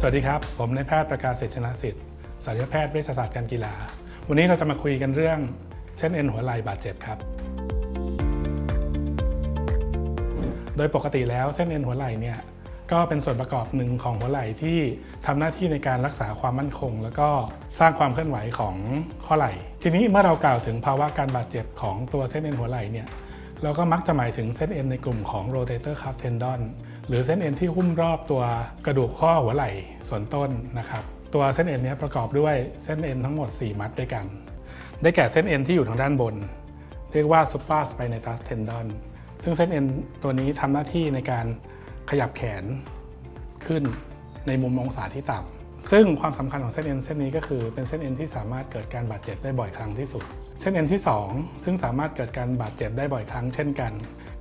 สวัสดีครับ ผมนายแพทย์ประกาศเศษชนะสิทธิ์ศัลยแพทย์เวชศาสตร์การกีฬา วันนี้เราจะมาคุยกันเรื่องเส้นเอ็นหัวไหล่บาดเจ็บครับ โดยปกติแล้วเส้นเอ็นหัวไหล่เนี่ยก็เป็นส่วนประกอบหนึ่งของหัวไหล่ที่ทำหน้าที่ในการรักษาความมั่นคง แล้วก็สร้างความเคลื่อนไหวของข้อไหล่ ทีนี้เมื่อเรากล่าวถึงภาวะการบาดเจ็บของตัวเส้นเอ็นหัวไหล่เนี่ย เราก็มักจะหมายถึงเส้นเอ็นในกลุ่มของ rotator cuff tendon หรือเส้นเอ็นที่หุ้มรอบตัวกระดูกข้อหัวไหล่ส่วนต้นนะครับ ตัวเส้นเอ็นนี้ประกอบด้วยเส้นเอ็นทั้งหมด 4 มัดด้วยกัน ได้แก่เส้นเอ็นที่อยู่ทางด้านบน เรียกว่า supraspinatus tendon ซึ่งเส้นเอ็นตัวนี้ทำหน้าที่ในการขยับแขนขึ้นในมุมองศาที่ต่ำซึ่งความสำคัญของเส้นเอ็นเส้นนี้ก็คือเป็นเส้นเอ็นที่สามารถเกิดการบาดเจ็บได้บ่อยครั้งที่สุด เส้นเอ็นที่ 2 ซึ่งสามารถเกิดการบาดเจ็บได้บ่อยครั้งเช่นกัน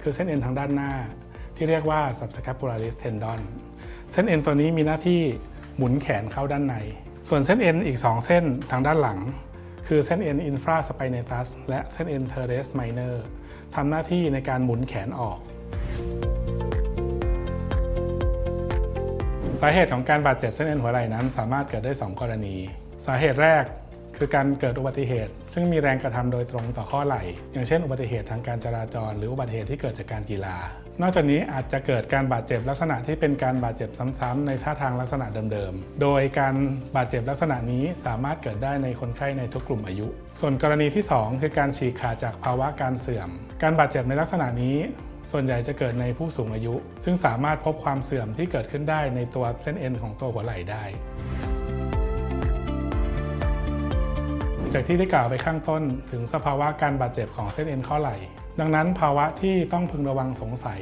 คือเส้นเอ็นทางด้านหน้า ที่เรียกว่า subscapularis tendon เส้นเอ็นตัวนี้มีหน้าที่หมุนแขนเข้าด้านใน ส่วนเส้นเอ็นอีก 2 เส้นทางด้านหลัง คือเส้นเอ็น infraspinatus และเส้นเอ็น teres minor ทำหน้าที่ในการหมุนแขนออก สาเหตุของการบาดเจ็บเส้นเอ็นหัวไหล่นั้น สามารถเกิดได้ 2 กรณี สาเหตุแรก คือการเกิดอุบัติเหตุ ซึ่งมีแรงกระทำโดยตรงต่อข้อไหล่ อย่างเช่น อุบัติเหตุทางการจราจร หรืออุบัติเหตุที่เกิดจากการกีฬา นอกจากนี้อาจจะเกิดการบาดเจ็บลักษณะที่เป็นการบาดเจ็บซ้ำๆในท่าทางลักษณะเดิมๆ โดยการบาดเจ็บลักษณะนี้สามารถเกิดได้ในคนไข้ในทุกกลุ่มอายุ ส่วนกรณีที่ 2 คือการฉีกขาดจากภาวะการเสื่อม การบาดเจ็บในลักษณะนี้ส่วนใหญ่จะเกิดในผู้สูงอายุ ซึ่งสามารถพบความเสื่อมที่เกิดขึ้นได้ในตัวเส้นเอ็นของตัวหัวไหล่ได้ จากที่ได้กล่าวไปข้างต้นถึงสภาวะการบาดเจ็บของเส้นเอ็นข้อไหล่ ดังนั้นภาวะที่ต้องพึงระวังสงสัย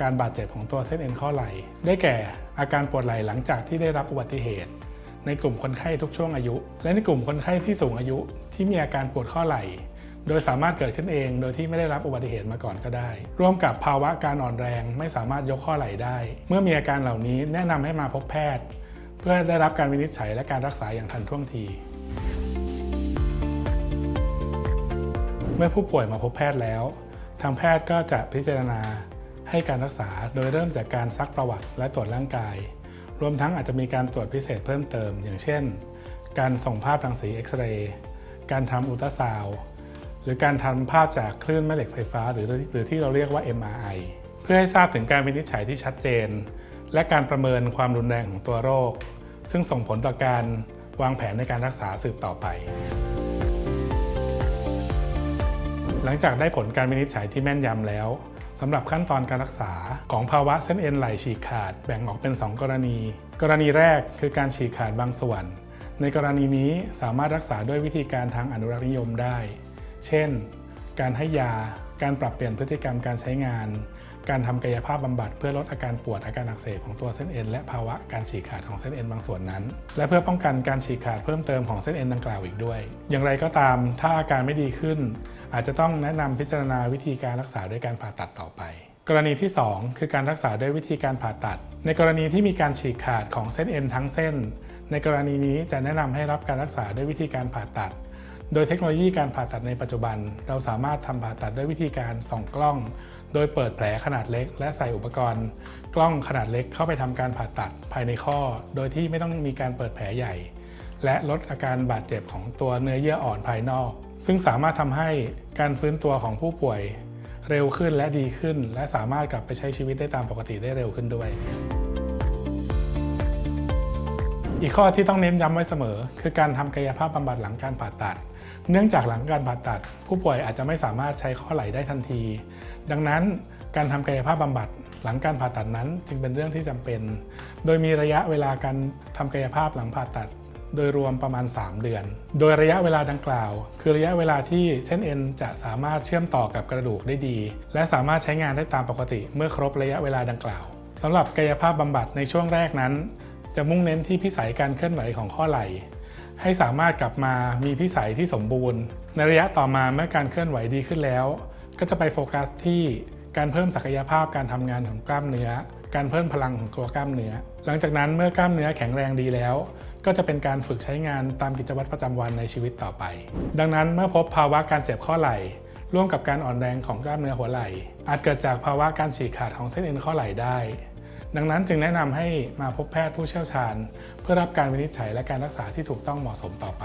การบาดเจ็บของตัวเส้นเอ็นข้อไหล่ ได้แก่อาการปวดไหล่หลังจากที่ได้รับอุบัติเหตุ ในกลุ่มคนไข้ทุกช่วงอายุ และในกลุ่มคนไข้ที่สูงอายุที่มีอาการปวดข้อไหล่ โดยสามารถเกิดขึ้นเองโดยที่ไม่ได้รับอุบัติเหตุมาก่อนก็ได้ ร่วมกับภาวะการอ่อนแรงไม่สามารถยกข้อไหล่ได้ เมื่อมีอาการเหล่านี้แนะนำให้มาพบแพทย์ เพื่อได้รับการวินิจฉัยและการรักษาอย่างทันท่วงที เมื่อผู้ป่วยมาพบแพทย์แล้ว ทางแพทย์ก็จะพิจารณาให้การรักษาโดยเริ่มจากการซักประวัติและตรวจร่างกาย รวมทั้งอาจจะมีการตรวจพิเศษเพิ่มเติม อย่างเช่น การส่งภาพรังสีเอ็กซเรย์ การทำอุลตราซาวด์หรือการทำภาพจากคลื่นแม่เหล็กไฟฟ้า หรือหรือที่เราเรียกว่า MRI เพื่อให้ทราบถึงการวินิจฉัยที่ชัดเจน และการประเมินความรุนแรงของตัวโรค ซึ่งส่งผลต่อการวางแผนในการรักษาสืบต่อไป หลังจากได้ผลการวินิจฉัยที่แม่นยำแล้วสำหรับขั้นตอนการรักษาของภาวะเส้นเอ็นไหลฉีกขาดแบ่งออกเป็น 2 กรณี กรณีแรกคือการฉีกขาดบางส่วน ในกรณีนี้สามารถรักษาด้วยวิธีการทางอนุรักษ์นิยมได้ เช่น การให้ยา การปรับเปลี่ยนพฤติกรรมการใช้งาน การทำกายภาพบำบัดเพื่อลดอาการปวดอาการอักเสบของตัวเส้นเอ็นและภาวะการฉีกขาดของเส้นเอ็นบางส่วนนั้น และเพื่อป้องกันการฉีกขาดเพิ่มเติมของเส้นเอ็นดังกล่าวอีกด้วย อย่างไรก็ตาม ถ้าอาการไม่ดีขึ้น อาจจะต้องแนะนำพิจารณาวิธีการรักษาด้วยการผ่าตัดต่อไป กรณีที่ 2 คือการรักษาด้วยวิธีการผ่าตัด ในกรณีที่มีการฉีกขาดของเส้นเอ็นทั้งเส้น ในกรณีนี้จะแนะนำให้รับการรักษาด้วยวิธีการผ่าตัด โดยเทคโนโลยีการผ่าตัดในปัจจุบัน เราสามารถทำผ่าตัดด้วยวิธีการส่องกล้อง โดยเปิดแผลขนาดเล็ก และใส่อุปกรณ์ กล้องขนาดเล็กเข้าไปทำการผ่าตัดภายในข้อ โดยที่ไม่ต้องมีการเปิดแผลใหญ่ และลดอาการบาดเจ็บของตัวเนื้อเยื่ออ่อนภายนอก ซึ่งสามารถทำให้การฟื้นตัวของผู้ป่วยเร็วขึ้นและดีขึ้น และสามารถกลับไปใช้ชีวิตได้ตามปกติได้เร็วขึ้นด้วย อีกข้อที่ต้องเน้นย้ำไว้เสมอ คือการทำกายภาพบำบัดหลังการผ่าตัด เนื่องจากหลังการผ่าตัด ผู้ป่วยอาจจะไม่สามารถใช้ข้อไหล่ได้ทันที ดังนั้นการทำกายภาพบำบัดหลังการผ่าตัดนั้นจึงเป็นเรื่องที่จำเป็น โดยมีระยะเวลาการทำกายภาพหลังผ่าตัด โดยรวมประมาณ 3 เดือน โดยระยะเวลาดังกล่าว คือระยะเวลาที่เส้นเอ็นจะสามารถเชื่อมต่อกับกระดูกได้ดี และสามารถใช้งานได้ตามปกติ เมื่อครบระยะเวลาดังกล่าวสำหรับกายภาพบำบัดในช่วงแรกนั้น จะมุ่งเน้นที่พิสัยการเคลื่อนไหวของข้อไหล่ให้สามารถกลับมามีพิสัยที่สมบูรณ์ ในระยะต่อมาเมื่อการเคลื่อนไหวดีขึ้นแล้ว ก็จะไปโฟกัสที่การเพิ่มศักยภาพการทำงานของกล้ามเนื้อ การเพิ่มพลังของตัวกล้ามเนื้อ หลังจากนั้นเมื่อกล้ามเนื้อแข็งแรงดีแล้ว ก็จะเป็นการฝึกใช้งานตามกิจวัตรประจำวันในชีวิตต่อไป ดังนั้นเมื่อพบภาวะการเจ็บข้อไหล่ ร่วมกับการอ่อนแรงของกล้ามเนื้อหัวไหล่ อาจเกิดจากภาวะการฉีกขาดของเส้นเอ็นข้อไหล่ได้ ดังนั้นจึงแนะนำให้มาพบแพทย์ผู้เชี่ยวชาญ เพื่อรับการวินิจฉัยและการรักษาที่ถูกต้องเหมาะสมต่อไป